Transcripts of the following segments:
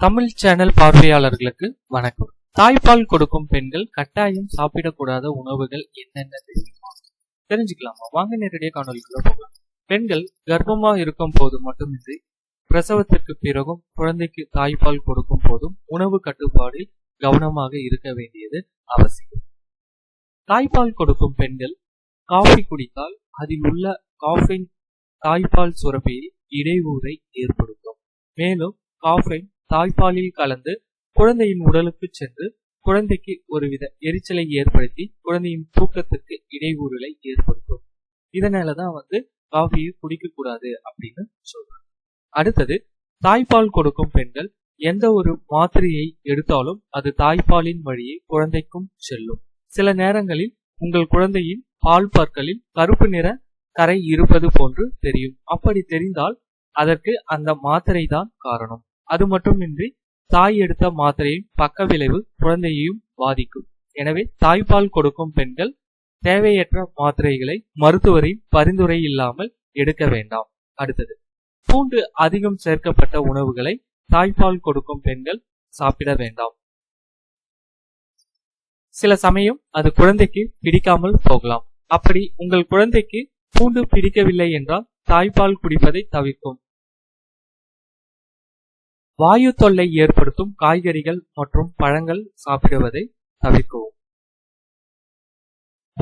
Tamil channel பார்வையாளர்களுக்கு வணக்கம். தாய்ப்பால் கொடுக்கும் பெண்கள் கட்டாயம் சாப்பிடக்கூடாத உணவுகள் என்னென்ன தெரியுமா? தெரிஞ்சுக்கலாமா? வாங்க நேரடியாக காணொலிக்குள்ள போகலாம். பெண்கள் கர்ப்பமா இருக்கும் போது மட்டுமின்றி பிரசவத்திற்கு பிறகும் குழந்தைக்கு தாய்ப்பால் கொடுக்கும் போதும் உணவு கட்டுப்பாடில் கவனமாக இருக்க வேண்டியது அவசியம். தாய்ப்பால் கொடுக்கும் பெண்கள் காஃபி குடித்தால் அதில் உள்ள காஃபின் தாய்ப்பால் சுரப்பியில் இடையூறை ஏற்படுத்தும். மேலும் காஃபைன் தாய்ப்பாலில் கலந்து குழந்தையின் உடலுக்கு சென்று குழந்தைக்கு ஒருவித எரிச்சலை ஏற்படுத்தி குழந்தையின் தூக்கத்துக்கு இடையூறுகளை ஏற்படுத்தும். இதனாலதான் வந்து காஃபியை குடிக்க கூடாது அப்படின்னு சொல்றாங்க. அடுத்தது தாய்ப்பால் கொடுக்கும் பெண்கள் எந்த ஒரு மாத்திரையை எடுத்தாலும் அது தாய்ப்பாலின் வழியே குழந்தைக்கும் செல்லும். சில நேரங்களில் உங்கள் குழந்தையின் பால் பற்களில் கருப்பு நிற கரை இருப்பது போன்று தெரியும். அப்படி தெரிந்தால் அதற்கு அந்த மாத்திரை தான் காரணம். அது மட்டுமின்றி தாய் எடுத்த மாத்திரையின் பக்க விளைவு குழந்தையையும் பாதிக்கும். எனவே தாய்ப்பால் கொடுக்கும் பெண்கள் தேவையற்ற மாத்திரைகளை மருத்துவரின் பரிந்துரை இல்லாமல் எடுக்க வேண்டாம். அடுத்தது பூண்டு அதிகம் சேர்க்கப்பட்ட உணவுகளை தாய்ப்பால் கொடுக்கும் பெண்கள் சாப்பிட வேண்டாம். சில சமயம் அது குழந்தைக்கு பிடிக்காமல் போகலாம். அப்படி உங்கள் குழந்தைக்கு பூண்டு பிடிக்கவில்லை என்றால் தாய்ப்பால் குடிப்பதை தவிர்க்கும். வாயு தொல்லை ஏற்படுத்தும் காய்கறிகள் மற்றும் பழங்கள் சாப்பிடுவதை தவிர்க்கவும்.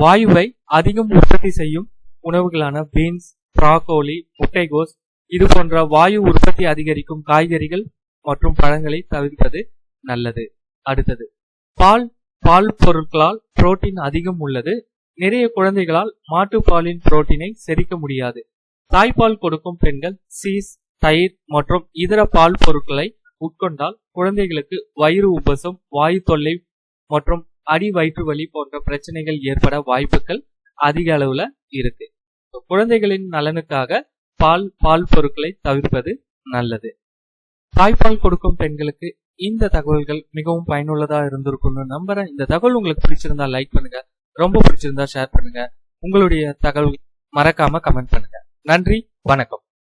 வாயுவை அதிகம் உற்பத்தி செய்யும் உணவுகளான பீன்ஸ் பிராகோலி முட்டைகோஸ் இது போன்ற வாயு உற்பத்தி அதிகரிக்கும் காய்கறிகள் மற்றும் பழங்களை தவிர்ப்பது நல்லது. அடுத்தது பால். பால் பொருட்களால் புரோட்டீன் அதிகம் உள்ளது. நிறைய குழந்தைகளால் மாட்டுப்பாலின் புரோட்டீனை செரிக்க முடியாது. தாய்ப்பால் கொடுக்கும் பெண்கள் சீஸ் தயிர் மற்றும் இதர பால் பொருட்களை உட்கொண்டால் குழந்தைகளுக்கு வயிறு உபசம் வாயு தொல்லை மற்றும் அடி வயிற்று வலி போன்ற பிரச்சனைகள் ஏற்பட வாய்ப்புகள் அதிக அளவுல இருக்கு. குழந்தைகளின் நலனுக்காக பால் பால் பொருட்களை தவிர்ப்பது நல்லது. தாய்ப்பால் கொடுக்கும் பெண்களுக்கு இந்த தகவல்கள் மிகவும் பயனுள்ளதா இருந்திருக்கும்னு நம்புறேன். இந்த தகவல் உங்களுக்கு பிடிச்சிருந்தா லைக் பண்ணுங்க. ரொம்ப பிடிச்சிருந்தா ஷேர் பண்ணுங்க. உங்களுடைய தகவல் மறக்காம கமெண்ட் பண்ணுங்க. நன்றி வணக்கம்.